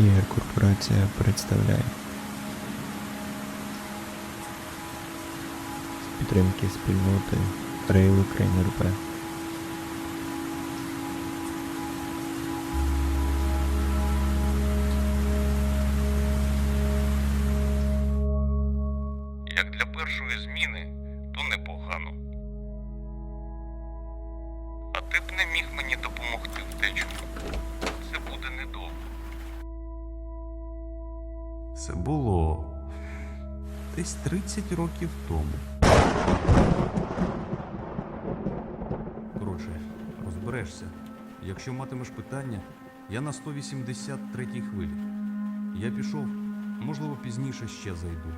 Ігор Корпорація представляє. З підтримки спільноти Rail Ukraine РП. Як для першої зміни, Це було десь 30 років тому. Коротше, розберешся. Якщо матимеш питання, я на 183 хвилі. Я пішов, можливо, пізніше ще зайду.